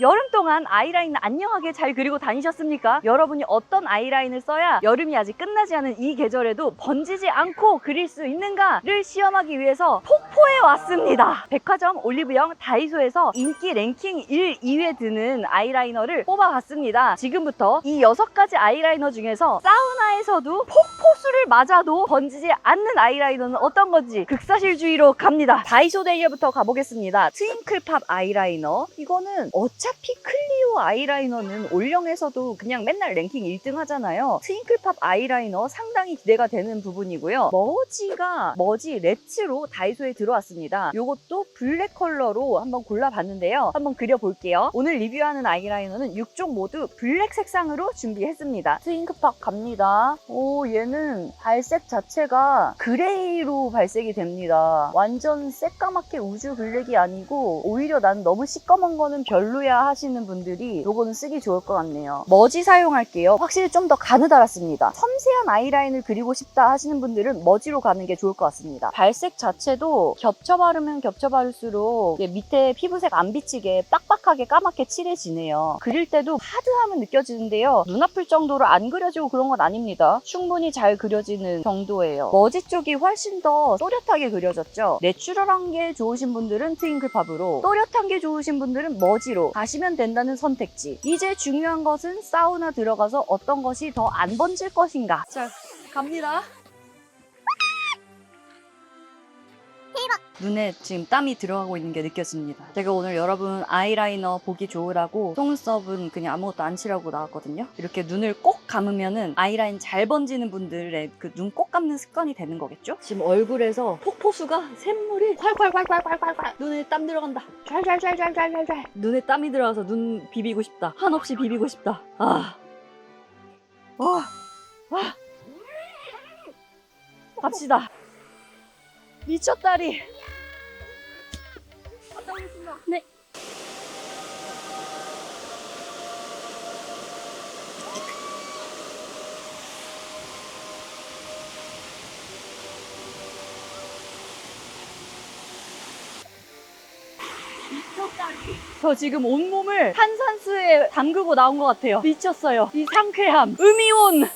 여름 동안 아이라인 안녕하게 잘 그리고 다니셨습니까? 여러분이 어떤 아이라인을 써야 여름이 아직 끝나지 않은 이 계절에도 번지지 않고 그릴 수 있는가를 시험하기 위해서 폭포에 왔습니다. 백화점, 올리브영, 다이소에서 인기 랭킹 1, 2에 드는 아이라이너를 뽑아봤습니다. 지금부터 이 여섯 가지 아이라이너 중에서 사우나에서도 폭포수를 맞아도 번지지 않는 아이라이너는 어떤 건지 극사실주의로 갑니다. 다이소 대결부터 가보겠습니다. 트윙클팝 아이라이너. 이거는 어차 피 클리오 아이라이너는 올영에서도 그냥 맨날 랭킹 1등 하잖아요. 트윙클팝 아이라이너 상당히 기대가 되는 부분이고요. 머지가 머지 레츠로 다이소에 들어왔습니다. 이것도 블랙 컬러로 한번 골라봤는데요. 한번 그려볼게요. 오늘 리뷰하는 아이라이너는 6종 모두 블랙 색상으로 준비했습니다. 트윙클팝 갑니다. 오 얘는 발색 자체가 그레이로 발색이 됩니다. 완전 새까맣게 우주 블랙이 아니고 오히려 난 너무 시꺼먼 거는 별로야 하시는 분들이 요거는 쓰기 좋을 것 같네요. 머지 사용할게요. 확실히 좀 더 가느다랗습니다. 섬세한 아이라인을 그리고 싶다 하시는 분들은 머지로 가는 게 좋을 것 같습니다. 발색 자체도 겹쳐 바르면 겹쳐 바를수록 밑에 피부색 안 비치게 빡빡하게 까맣게 칠해지네요. 그릴 때도 하드함은 느껴지는데요. 눈 아플 정도로 안 그려지고 그런 건 아닙니다. 충분히 잘 그려지는 정도예요. 머지 쪽이 훨씬 더 또렷하게 그려졌죠. 내추럴한 게 좋으신 분들은 트윙클 팝으로 또렷한 게 좋으신 분들은 머지로 가시면 된다는 선택지. 이제 중요한 것은 사우나 들어가서 어떤 것이 더 안 번질 것인가. 자, 갑니다. 눈에 지금 땀이 들어가고 있는 게 느껴집니다. 제가 오늘 여러분 아이라이너 보기 좋으라고 속눈썹은 그냥 아무것도 안 칠하고 나왔거든요. 이렇게 눈을 꼭 감으면은 아이라인 잘 번지는 분들의 그 눈 꼭 감는 습관이 되는 거겠죠? 지금 얼굴에서 폭포수가 샘물이 콸콸콸콸콸콸콸 눈에 땀 들어간다. 잘 눈에 땀이 들어가서 눈 비비고 싶다. 한없이 비비고 싶다. 아. 와. 와. 갑시다. 미쳤다리. 저 지금 온몸을 탄산수에 담그고 나온 것 같아요. 미쳤어요. 이 상쾌함. 음이온.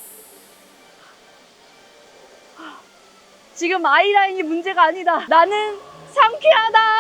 지금 아이라인이 문제가 아니다. 나는 상쾌하다.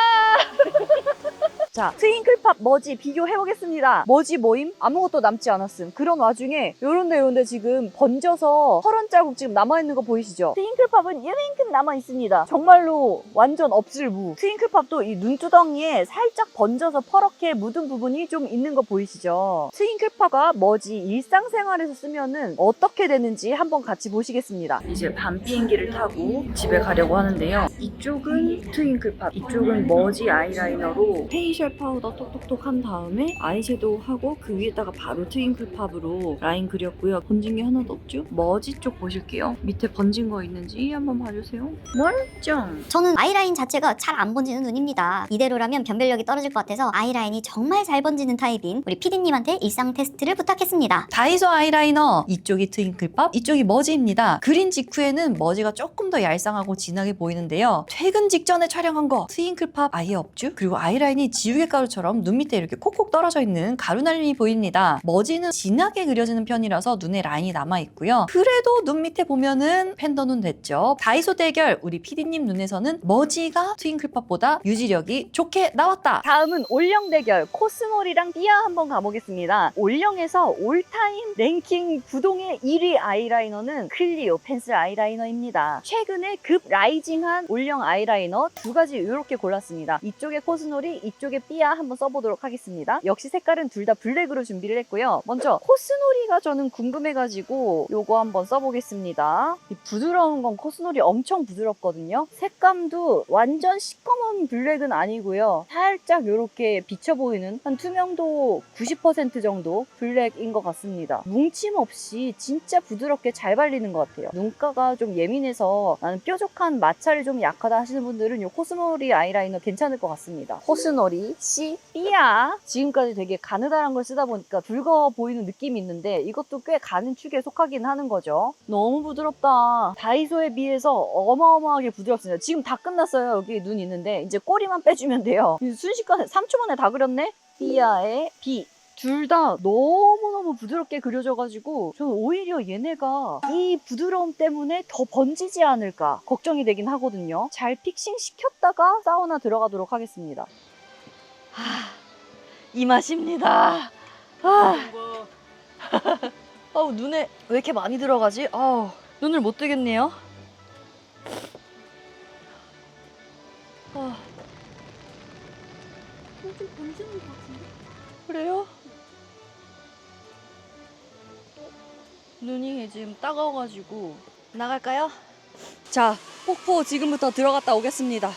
자, 트윙클팝 머지 비교해보겠습니다. 머지 모임? 아무것도 남지 않았음. 그런 와중에 요런데 요런데 지금 번져서 털은 자국 지금 남아있는 거 보이시죠? 트윙클팝은 이만큼 남아있습니다. 정말로 완전 없을 무. 트윙클팝도 이 눈두덩이에 살짝 번져서 퍼렇게 묻은 부분이 좀 있는 거 보이시죠? 트윙클팝과 머지 일상생활에서 쓰면은 어떻게 되는지 한번 같이 보시겠습니다. 이제 밤 비행기를 타고 집에 가려고 하는데요. 이쪽은 트윙클팝, 이쪽은 머지 아이라이너로 페이셜 파우더 톡톡톡 한 다음에 아이섀도우 하고 그 위에다가 바로 트윙클 팝으로 라인 그렸고요. 번진 게 하나도 없죠? 머지 쪽 보실게요. 밑에 번진 거 있는지 한번 봐주세요. 멀쩡. 저는 아이라인 자체가 잘 안 번지는 눈입니다. 이대로라면 변별력이 떨어질 것 같아서 아이라인이 정말 잘 번지는 타입인 우리 PD님한테 일상 테스트를 부탁했습니다. 다이소 아이라이너 이쪽이 트윙클팝 이쪽이 머지입니다 그린 직후에는 머지가 조금 더 얄쌍하고 진하게 보이는데요 퇴근 직전에 촬영한 거 트윙클팝 아예 없죠 그리고 아이라인이 지우 개 가루처럼 눈 밑에 이렇게 콕콕 떨어져 있는 가루 날림이 보입니다 머지는 진하게 그려지는 편이라서 눈에 라인이 남아 있고요 그래도 눈 밑에 보면은 팬더 눈 됐죠 다이소 대결 우리 PD님 눈에서는 머지가 트윙클팝보다 유지력이 좋게 나왔다 다음은 올영 대결 코스몰이랑 삐아 한번 가보겠습니다. 올영에서 올타임 랭킹 부동의 1위 아이라이너는 클리오 펜슬 아이라이너입니다. 최근에 급 라이징한 올영 아이라이너 두 가지 이렇게 골랐습니다. 이쪽에 코스놀이, 이쪽에 삐아 한번 써보도록 하겠습니다. 역시 색깔은 둘 다 블랙으로 준비를 했고요. 먼저 코스놀이가 저는 궁금해가지고 요거 한번 써보겠습니다. 이 부드러운 건 코스놀이 엄청 부드럽거든요. 색감도 완전 시꺼먼 블랙은 아니고요. 살짝 이렇게 비쳐 보이는 한 투명도 90% 정도 블랙인 것 같습니다. 뭉침 없이 진짜 부드럽게 잘 발리는 것 같아요. 눈가가 좀 예민해서 나는 뾰족한 마찰이 좀 약하다 하시는 분들은 이 코스놀이 아이라이너 괜찮을 것 같습니다. 코스놀이 C B야 지금까지 되게 가느다란 걸 쓰다 보니까 붉어 보이는 느낌이 있는데 이것도 꽤 가는 축에 속하긴 하는 거죠. 너무 부드럽다. 다이소에 비해서 어마어마하게 부드럽습니다. 지금 다 끝났어요. 여기 눈 있는데 이제 꼬리만 빼주면 돼요. 순식간에 3초 만에 다 그렸네? 삐아의 비. 둘다 너무너무 부드럽게 그려져가지고 저는 오히려 얘네가 이 부드러움 때문에 더 번지지 않을까 걱정이 되긴 하거든요. 잘 픽싱 시켰다가 사우나 들어가도록 하겠습니다. 하, 이 맛입니다. 아, 아우 눈에 왜 이렇게 많이 들어가지? 아우 눈을 못 뜨겠네요. 아. 좀? 그래요? 눈이 지금 따가워가지고 나갈까요? 자, 폭포 지금부터 들어갔다 오겠습니다.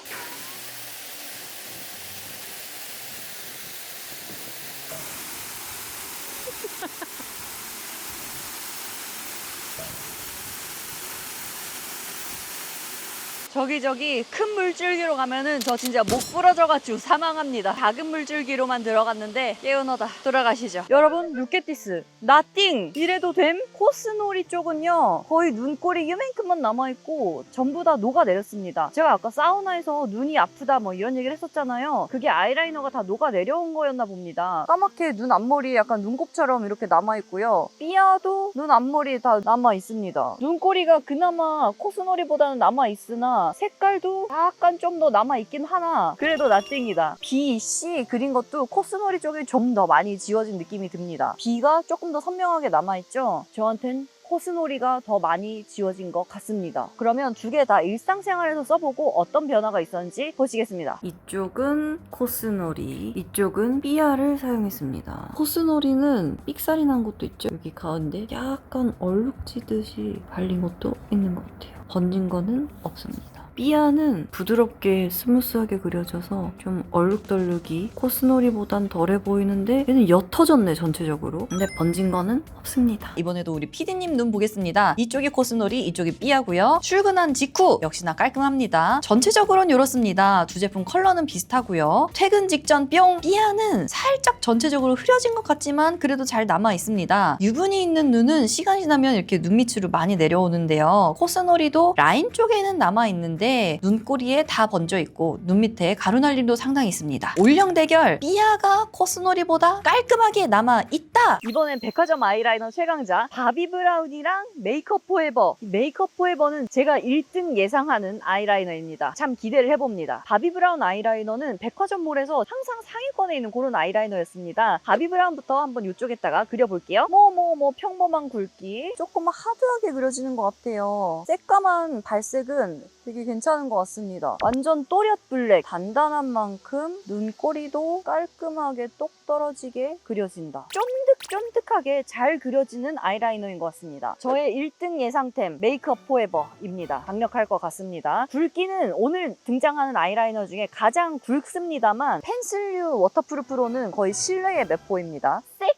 저기 저기 큰 물줄기로 가면은 저 진짜 목 부러져가지고 사망합니다. 작은 물줄기로만 들어갔는데 깨어너다 돌아가시죠. 여러분 루케티스 나띵 이래도 됨? 코스놀이 쪽은요 거의 눈꼬리 이만큼만 남아있고 전부 다 녹아내렸습니다. 제가 아까 사우나에서 눈이 아프다 뭐 이런 얘기를 했었잖아요. 그게 아이라이너가 다 녹아내려온 거였나 봅니다. 까맣게 눈 앞머리 약간 눈곱처럼 이렇게 남아있고요. 삐아도 눈 앞머리 다 남아있습니다. 눈꼬리가 그나마 코스놀이보다는 남아있으나 색깔도 약간 좀 더 남아있긴 하나 그래도 나띵이다. B, C 그린 것도 코스놀이 쪽이 좀 더 많이 지워진 느낌이 듭니다. B가 조금 더 선명하게 남아있죠? 저한텐 코스놀이가 더 많이 지워진 것 같습니다. 그러면 두 개 다 일상생활에서 써보고 어떤 변화가 있었는지 보시겠습니다. 이쪽은 코스놀이, 이쪽은 삐아를 사용했습니다. 코스놀이는 삑살이 난 것도 있죠. 여기 가운데 약간 얼룩지듯이 발린 것도 있는 것 같아요. 번진 거는 없습니다. 삐아는 부드럽게 스무스하게 그려져서 좀 얼룩덜룩이 코스놀이보단 덜해 보이는데 얘는 옅어졌네 전체적으로. 근데 번진 거는 없습니다. 이번에도 우리 PD님 눈 보겠습니다. 이쪽이 코스놀이 이쪽이 삐아고요. 출근한 직후 역시나 깔끔합니다. 전체적으로는 이렇습니다. 두 제품 컬러는 비슷하고요. 퇴근 직전 뿅! 삐아는 살짝 전체적으로 흐려진 것 같지만 그래도 잘 남아 있습니다. 유분이 있는 눈은 시간이 지나면 이렇게 눈 밑으로 많이 내려오는데요. 코스놀이도 라인 쪽에는 남아 있는데 눈꼬리에 다 번져 있고 눈 밑에 가루 날림도 상당히 있습니다. 올영 대결 삐아가 코스놀이보다 깔끔하게 남아 있다. 이번엔 백화점 아이라이너 최강자 바비 브라운이랑 메이크업 포에버. 이 메이크업 포에버는 제가 1등 예상하는 아이라이너입니다. 참 기대를 해봅니다. 바비 브라운 아이라이너는 백화점몰에서 항상 상위권에 있는 그런 아이라이너였습니다. 바비 브라운부터 한번 이쪽에다가 그려볼게요. 뭐 뭐뭐 평범한 굵기. 조금 하드하게 그려지는 것 같아요. 새까만 발색은 되게 괜찮 은 것 같습니다 완전 또렷 블랙 단단한 만큼 눈꼬리도 깔끔하게 똑 떨어지게 그려진다 쫀득쫀득하게 잘 그려지는 아이라이너인 것 같습니다. 저의 1등 예상템 메이크업 포에버입니다. 강력할 것 같습니다. 굵기는 오늘 등장하는 아이라이너 중에 가장 굵습니다만 펜슬류 워터프루프로는 거의 실내의 맵포입니다. 새까맣다!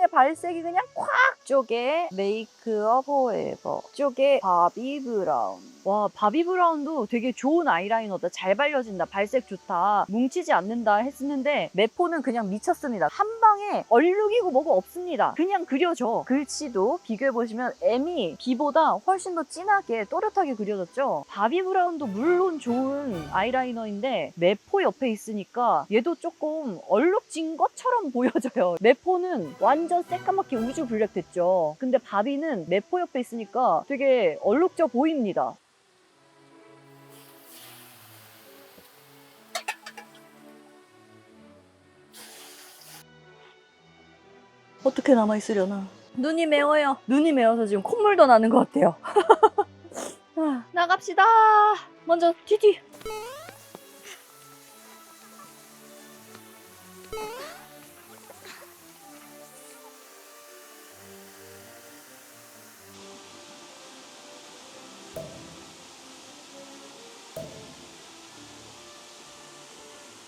한 방에 발색이 그냥 콱! 쪽에 메이크업 포에버, 쪽에 바비 브라운. 와, 바비 브라운도 되게 좋은 아이라이너다. 잘 발려진다. 발색 좋다. 뭉치지 않는다 했었는데 매포는 그냥 미쳤습니다. 한 방에 얼룩이고 뭐고 없습니다. 그냥 그려져. 글씨도 비교해보시면 M이 B보다 훨씬 더 진하게 또렷하게 그려졌죠. 바비 브라운도 물론 좋은 아이라이너인데 매포 옆에 있으니까 얘도 조금 얼룩진 것처럼 보여져요. 매포는 완전 새까맣게 우주 블랙 됐죠. 근데 바비는 매포 옆에 있으니까 되게 얼룩져 보입니다. 어떻게 남아있으려나? 눈이 매워요. 눈이 매워서 지금 콧물도 나는 것 같아요. 아, 나갑시다. 먼저 뒤뒤.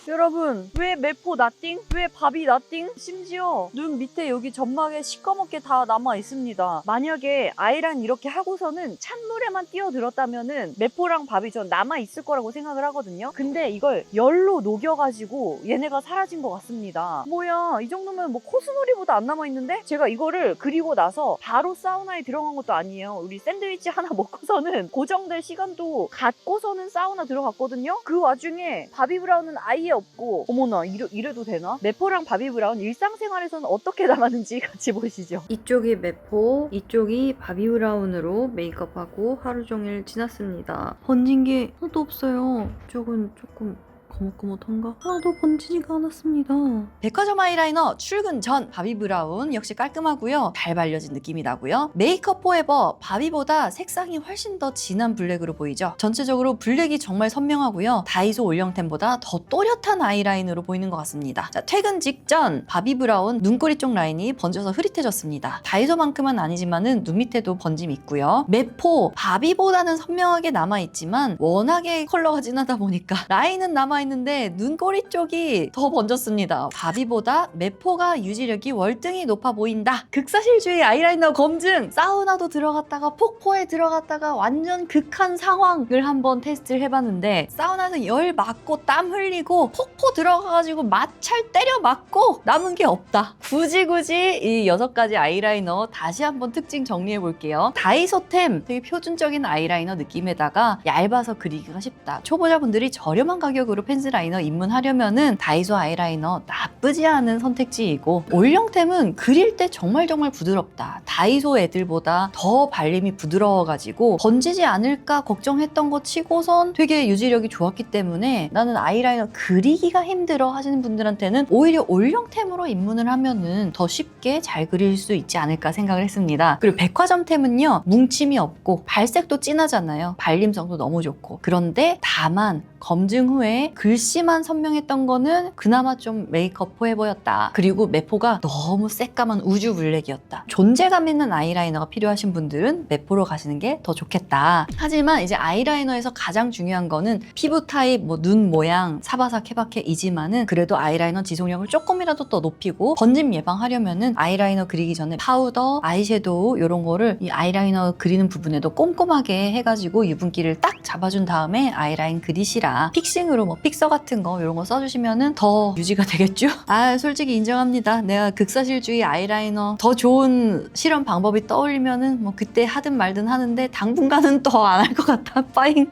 여러분 왜 매포 나띵? 왜 밥이 나띵? 심지어 눈 밑에 여기 점막에 시꺼멓게 다 남아 있습니다. 만약에 아이란 이렇게 하고서는 찬물에만 뛰어들었다면은 매포랑 밥이 전 남아 있을 거라고 생각을 하거든요. 근데 이걸 열로 녹여가지고 얘네가 사라진 것 같습니다. 뭐야 이 정도면 뭐 코스놀이보다 안 남아 있는데 제가 이거를 그리고 나서 바로 사우나에 들어간 것도 아니에요. 우리 샌드위치 하나 먹고서는 고정될 시간도 갖고서는 사우나 들어갔거든요. 그 와중에 바비 브라운은 아예 없고 어머나 이래, 이래도 되나? 메포랑 바비 브라운 일상생활에서는 어떻게 닮았는지 같이 보시죠. 이쪽이 메포, 이쪽이 바비 브라운으로 메이크업하고 하루 종일 지났습니다. 번진 게 하나도 없어요. 이쪽은 조금 거뭇거뭇한 가? 하나도 번지지가 않았습니다. 백화점 아이라이너 출근 전 바비 브라운 역시 깔끔하고요. 잘 발려진 느낌이 나고요. 메이크업 포에버 바비보다 색상이 훨씬 더 진한 블랙으로 보이죠. 전체적으로 블랙이 정말 선명하고요. 다이소 올영템보다 더 또렷한 아이라인으로 보이는 것 같습니다. 자, 퇴근 직전 바비 브라운 눈꼬리 쪽 라인이 번져서 흐릿해졌습니다. 다이소만큼은 아니지만은 눈 밑에도 번짐이 있고요. 메포 바비보다는 선명하게 남아 있지만 워낙에 컬러가 진하다 보니까 라인은 남아 있는데 눈꼬리 쪽이 더 번졌습니다. 바비보다 메포가 유지력이 월등히 높아 보인다. 극사실주의 아이라이너 검증! 사우나도 들어갔다가 폭포에 들어갔다가 완전 극한 상황을 한번 테스트를 해봤는데 사우나에서 열 맞고 땀 흘리고 폭포 들어가가지고 마찰 때려 맞고 남은 게 없다. 굳이 굳이 이 여섯 가지 아이라이너 다시 한번 특징 정리해 볼게요. 다이소템 되게 표준적인 아이라이너 느낌에다가 얇아서 그리기가 쉽다. 초보자분들이 저렴한 가격으로 펜슬 라이너 입문하려면은 다이소 아이라이너 나쁘지 않은 선택지이고 올영템은 그릴 때 정말 정말 부드럽다. 다이소 애들보다 더 발림이 부드러워가지고 번지지 않을까 걱정했던 것 치고선 되게 유지력이 좋았기 때문에 나는 아이라이너 그리기가 힘들어 하시는 분들한테는 오히려 올영템으로 입문을 하면은 더 쉽게 잘 그릴 수 있지 않을까 생각을 했습니다. 그리고 백화점템은요 뭉침이 없고 발색도 진하잖아요. 발림성도 너무 좋고 그런데 다만 검증 후에 글씨만 선명했던 거는 그나마 좀 메이크업 포해 보였다. 그리고 메포가 너무 새까만 우주 블랙이었다. 존재감 있는 아이라이너가 필요하신 분들은 메포로 가시는 게 더 좋겠다. 하지만 이제 아이라이너에서 가장 중요한 거는 피부 타입, 뭐 눈 모양, 사바사 케바케이지만은 그래도 아이라이너 지속력을 조금이라도 더 높이고 번짐 예방하려면은 아이라이너 그리기 전에 파우더, 아이섀도우 이런 거를 이 아이라이너 그리는 부분에도 꼼꼼하게 해가지고 유분기를 딱 잡아준 다음에 아이라인 그리시라. 픽싱으로 뭐 픽서 같은 거 이런 거 써주시면은 더 유지가 되겠죠? 아 솔직히 인정합니다. 내가 극사실주의 아이라이너 더 좋은 실험 방법이 떠올리면은 뭐 그때 하든 말든 하는데 당분간은 더 안 할 것 같아. 빠잉.